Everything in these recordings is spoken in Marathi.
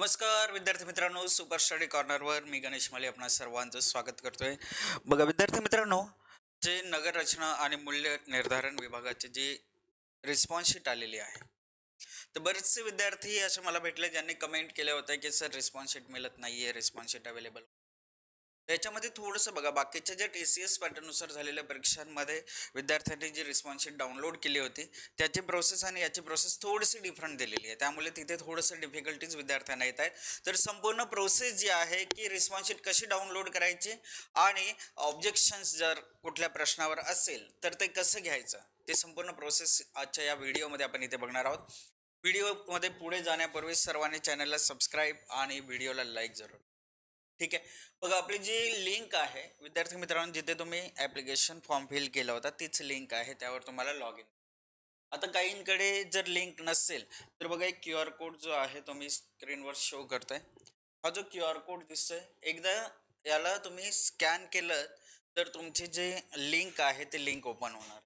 नमस्कार विद्यार्थी मित्रांनो सुपर स्टडी कॉर्नरवर मी गणेश माले आपणा सर्वांचं स्वागत करतोय. बघा विद्यार्थी मित्रांनो जे नगर रचना आणि मूल्य निर्धारण विभागाचे जे रिस्पॉन्सशीट आलेली आहे तर बरेचसे विद्यार्थी असे मला भेटले ज्यांनी कमेंट केले होते की सर रिस्पॉन्सशीट मिळत नाही आहे रिस्पॉन्सशीट अवेलेबल त्याच्यामध्ये थोडंसं बघा बाकीच्या ज्या टी सी एस पॅटर्ननुसार झालेल्या परीक्षांमध्ये विद्यार्थ्यांनी जी रिस्पॉन्सशीट डाउनलोड केली होती त्याची प्रोसेस आणि याची प्रोसेस थोडीशी डिफरंट दिलेली आहे. त्यामुळे तिथे थोडंसं डिफिकल्टीज विद्यार्थ्यांना येत आहेत. तर संपूर्ण प्रोसेस जी आहे की रिस्पॉन्सशीट कशी डाउनलोड करायची आणि ऑब्जेक्शन्स जर कुठल्या प्रश्नावर असेल तर ते कसं घ्यायचं? ते संपूर्ण प्रोसेस आजच्या या व्हिडिओमध्ये आपण इथे बघणार आहोत. व्हिडिओमध्ये पुढे जाण्यापूर्वी सर्वांनी चॅनलला सबस्क्राईब आणि व्हिडिओला लाईक जरूर ठीक आहे. बघा आपली जी लिंक आहे विद्यार्थी मित्रांनो जिथे तुम्ही ॲप्लिकेशन फॉर्म फिल केला होता तीच लिंक आहे त्यावर तुम्हाला लॉग इन आता काहींकडे जर लिंक नसेल तर बघा एक क्यू आर कोड जो आहे तो मी स्क्रीनवर शो करतोय. हा जो क्यू आर कोड दिसतोय एकदा याला तुम्ही स्कॅन केलं तर तुमची जे लिंक आहे ते लिंक ओपन होणार.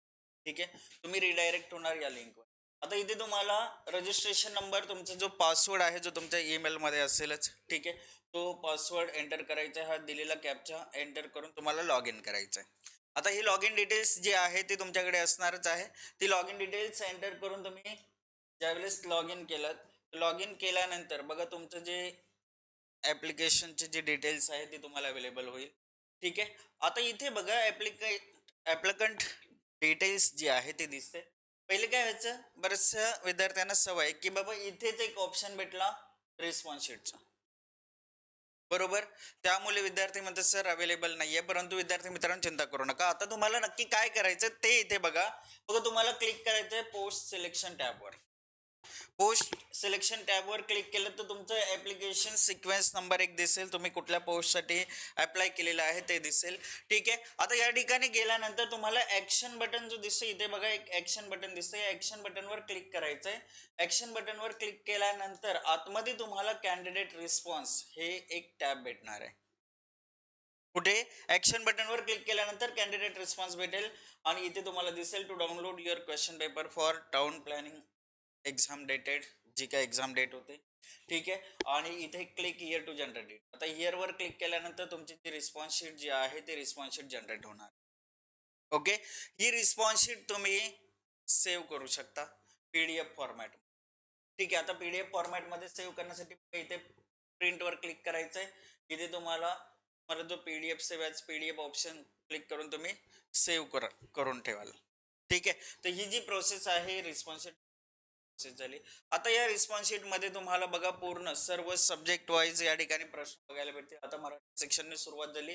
ठीक आहे? तुम्ही रिडायरेक्ट होणार या लिंकवर आता इथे तुम्हाला रजिस्ट्रेशन नंबर तुमचा जो पासवर्ड आहे जो तुमच्या ईमेलमध्ये असेलच ठीक आहे? तो पासवर्ड एंटर करायचा आहे, हा दिलेला कॅपचा एंटर करून तुम्हाला लॉग इन करायचं आहे. आता ही लॉग इन डिटेल्स जी आहे ती तुमच्याकडे असणारच आहे. ती लॉग इन डिटेल्स एंटर करून तुम्ही ज्यावेळेस लॉग इन केलं लॉग इन केल्यानंतर बघा तुमचं जे ॲप्लिकेशनचे जे डिटेल्स आहे ते तुम्हाला अवेलेबल होईल. ठीक आहे? आता इथे बघा ॲप्लिके ॲप्लिकंट डिटेल्स जी आहे ते दिसते. पहिले काय व्हायचं? बऱ्याचशा विद्यार्थ्यांना सवय की बाबा इथेच एक ऑप्शन भेटला रिस्पॉन्स शीटचा बरोबर? त्यामुळे विद्यार्थी म्हणतात सर अवेलेबल नाही आहे परंतु विद्यार्थी मित्रांनो चिंता करू नका. आता तुम्हाला नक्की काय करायचं ते इथे बघा. बघा तुम्हाला क्लिक करायचं आहे पोस्ट सिलेक्शन टॅबवर पोस्ट सिलेक्शन टॅबवर क्लिक केलं तर तुमचं ॲप्लिकेशन सिक्वेन्स नंबर एक दिसेल. तुम्ही कुठल्या पोस्टसाठी अप्लाय केलेलं आहे ते दिसेल. ठीक आहे? आता या ठिकाणी गेल्यानंतर तुम्हाला ॲक्शन बटन जो दिसतं इथे बघा एक ॲक्शन बटन दिसतं या ॲक्शन बटनवर क्लिक करायचं आहे ॲक्शन बटनवर क्लिक केल्यानंतर आतमध्ये तुम्हाला कॅन्डिडेट रिस्पॉन्स हे एक टॅब भेटणार आहे. कुठे? ॲक्शन बटनवर क्लिक केल्यानंतर कॅन्डिडेट रिस्पॉन्स भेटेल. आणि इथे तुम्हाला दिसेल to download your question paper for town planning exam dated जी काय एक्झाम डेट होते. ठीक आहे? आणि इथे क्लिक इयर टू जनरेट आता इयरवर क्लिक केल्यानंतर तुमची जी रिस्पॉन्स शीट जी आहे ती रिस्पॉन्स शीट जनरेट होणार. ओके ही रिस्पॉन्स शीट तुम्ही सेव्ह करू शकता पी डी एफ फॉर्मॅट ठीक आहे? आता पी डी एफ फॉर्मॅटमध्ये सेव्ह करण्यासाठी इथे प्रिंटवर क्लिक करायचं आहे इथे तुम्हाला मला जो P D F save P D F option click करून तुम्ही सेव्ह करा करून ठेवाल. ठीक आहे? तर ही जी प्रोसेस आहे रिस्पॉन्स प्रोसेस झाली. आता या रिस्पॉन्स शीटमध्ये तुम्हाला बघा पूर्ण सर्व सब्जेक्ट वाईज या ठिकाणी प्रश्न बघायला भेटतील आता मराठी सेक्शनने सुरुवात झाली.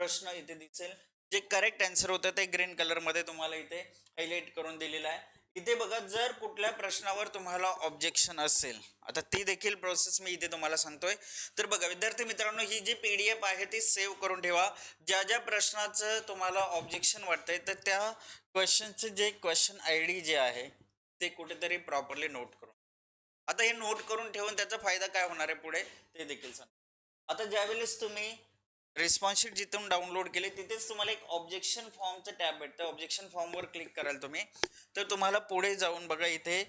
प्रश्न इथे दिसेल. जे करेक्ट आन्सर होतं ते ग्रीन कलरमध्ये तुम्हाला इथे हायलाईट करून दिलेलं आहे. इथे बघा जर कुठल्या प्रश्नावर तुम्हाला ऑब्जेक्शन असेल आता ती देखील प्रोसेस मी इथे तुम्हाला सांगतोय. तर बघा विद्यार्थी मित्रांनो ही जी पी डी एफ आहे ती सेव्ह करून ठेवा. ज्या ज्या प्रश्नाचं तुम्हाला ऑब्जेक्शन वाटतंय तर त्या क्वेश्चनचे जे क्वेश्चन आय डी जे आहे ते कुठेतरी प्रॉपरली नोट करून. आता हे नोट करून ठेवून त्याचा फायदा काय होणार आहे पुढे? ते देखील सांग. आता ज्यावेळेस तुम्ही रिस्पॉन्सशीट जिथून डाउनलोड केली तिथेच तुम्हाला एक ऑब्जेक्शन फॉर्मचं टॅब भेटतं. ऑब्जेक्शन फॉर्मवर क्लिक कराल तुम्ही. तर तुम्हाला पुढे जाऊन बघा इथे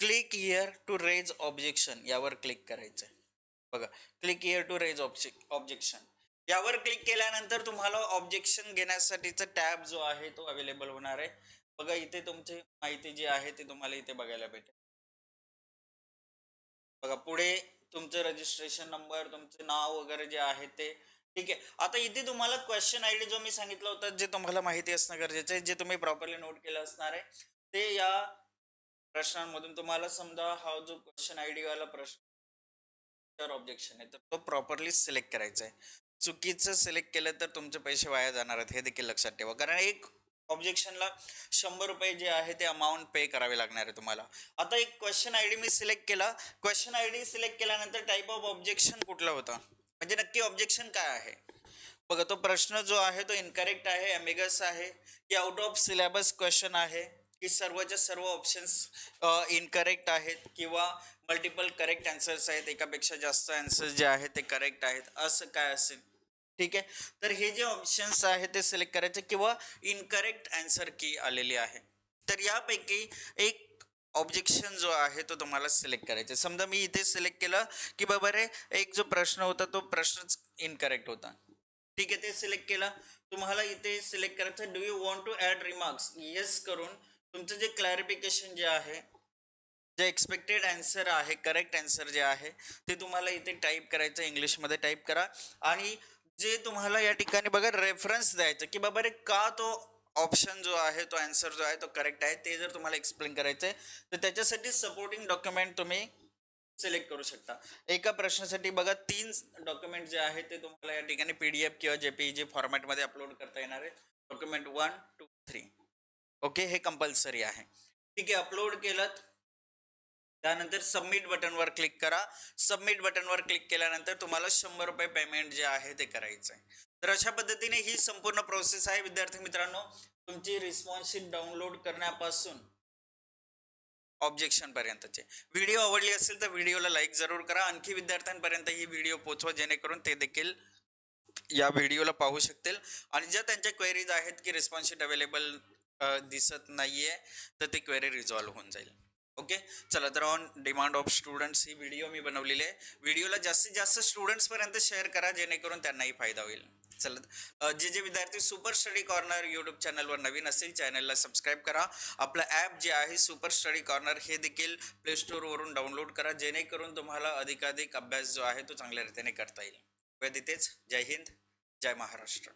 click here to raise objection यावर क्लिक करायचं आहे बघा क्लिक इयर टू रेज ऑब्जे ऑब्जेक्शन यावर क्लिक केल्यानंतर तुम्हाला ऑब्जेक्शन घेण्यासाठीचा टॅब जो आहे तो अवेलेबल होणार आहे. बघा इथे तुमची माहिती जी आहे ती तुम्हाला इथे बघायला भेटेल. बघा पुढे तुमचं रजिस्ट्रेशन नंबर तुमचं नाव वगैरे जे आहे ते. ठीक आहे. आता इथे तुम्हाला क्वेश्चन आय डी जो मी सांगितलं होतं जे तुम्हाला माहिती असणं गरजेचं आहे जे तुम्ही प्रॉपरली नोट केलं असणार आहे ते या प्रश्नांमधून तुम्हाला समजा हा जो क्वेश्चन आय डी वाला प्रश्न ऑब्जेक्शन आहे. तर तो प्रॉपरली सिलेक्ट करायचा आहे. चुकीचं सिलेक्ट केलं तर तुमचे पैसे वाया जाणार आहेत हे देखील लक्षात ठेवा. कारण एक ऑब्जेक्शनला शंभर रुपये जे आहे ते अमाऊंट पे करावे लागणार आहे तुम्हाला. आता एक क्वेश्चन आय डी मी सिलेक्ट केला. क्वेश्चन आय डी सिलेक्ट केल्यानंतर टाईप ऑफ ऑब्जेक्शन कुठला होता? म्हणजे नक्की ऑब्जेक्शन काय आहे? बघा तो प्रश्न जो आहे तो इनकरेक्ट आहे एमेगस आहे की आउट ऑफ सिलेबस क्वेश्चन आहे की सर्वच्या सर्व ऑप्शन्स इनकरेक्ट आहेत किंवा मल्टिपल करेक्ट आन्सर्स आहेत एकापेक्षा जास्त आन्सर्स जे आहेत ते करेक्ट आहेत असं काय असेल? ठीक आहे? तर हे जे ऑप्शन्स आहेत ते सिलेक्ट करायचे किंवा इनकरेक्ट आन्सर की आलेली आहे. तर यापैकी एक ऑब्जेक्शन जो आहे तो तुम्हाला सिलेक्ट करायचा आहे. समजा मी इथे सिलेक्ट केलं की बाबा रे एक जो प्रश्न होता तो प्रश्नच इनकरेक्ट होता. ठीक आहे ते सिलेक्ट केलं. तुम्हाला इथे सिलेक्ट करायचं do you want to add remarks yes करून तुमचं जे क्लॅरिफिकेशन जे आहे जे एक्सपेक्टेड अँसर आहे करेक्ट अँसर जे आहे ते तुम्हाला इथे टाईप करायचं इंग्लिशमध्ये टाईप करा. आणि जे तुम्हाला या ठिकाणी बघा रेफरन्स द्यायचं. की बाबा रे का तो ऑप्शन जो आहे तो आन्सर जो आहे तो करेक्ट आहे? ते जर तुम्हाला एक्सप्लेन करायचं आहे तर त्याच्यासाठी सपोर्टिंग डॉक्युमेंट तुम्ही सिलेक्ट करू शकता. एका प्रश्नासाठी बघा तीन डॉक्युमेंट जे आहे ते तुम्हाला या ठिकाणी पी डी एफ किंवा जे पी जी फॉर्मॅटमध्ये अपलोड करता येणार आहे. Document one two three okay हे कंपल्सरी आहे. ठीक आहे अपलोड केलं. त्यानंतर सबमिट बटनवर क्लिक करा. सबमिट बटनवर क्लिक केल्यानंतर तुम्हाला शंभर रुपये पेमेंट जे आहे ते करायचं आहे. तर अशा पद्धतीने ही संपूर्ण प्रोसेस आहे. विद्यार्थी मित्रांनो तुमची रिस्पॉन्सशीट डाउनलोड करण्यापासून ऑब्जेक्शन पर्यंतचे. व्हिडिओ आवडली असेल तर व्हिडिओला लाईक जरूर करा. आणखी विद्यार्थ्यांपर्यंत ही व्हिडिओ पोचवा जेणेकरून ते देखील या व्हिडिओला पाहू शकतील. आणि ज्या त्यांच्या क्वेरीज आहेत की रिस्पॉन्सशीट अवेलेबल दिसत नाहीये तर ती क्वेरी रिझॉल्व्ह होऊन जाईल. ओके चला तर ऑन डिमांड ऑफ स्टुडंट्स ही व्हिडिओ मी बनवलेली आहे. व्हिडिओला जास्तीत जास्त स्टुडंट्सपर्यंत शेअर करा जेणेकरून त्यांनाही फायदा होईल. चला जे जे विद्यार्थी सुपर स्टडी कॉर्नर यूट्यूब चॅनलवर नवीन असतील चॅनलला सबस्क्राईब करा. आपलं ॲप जे आहे सुपर स्टडी कॉर्नर हे देखील प्ले स्टोअरवरून डाउनलोड करा जेणेकरून तुम्हाला अधिकाधिक अभ्यास जो आहे तो चांगल्या रीतीने करता येईल. तिथेच. जय हिंद जय महाराष्ट्र.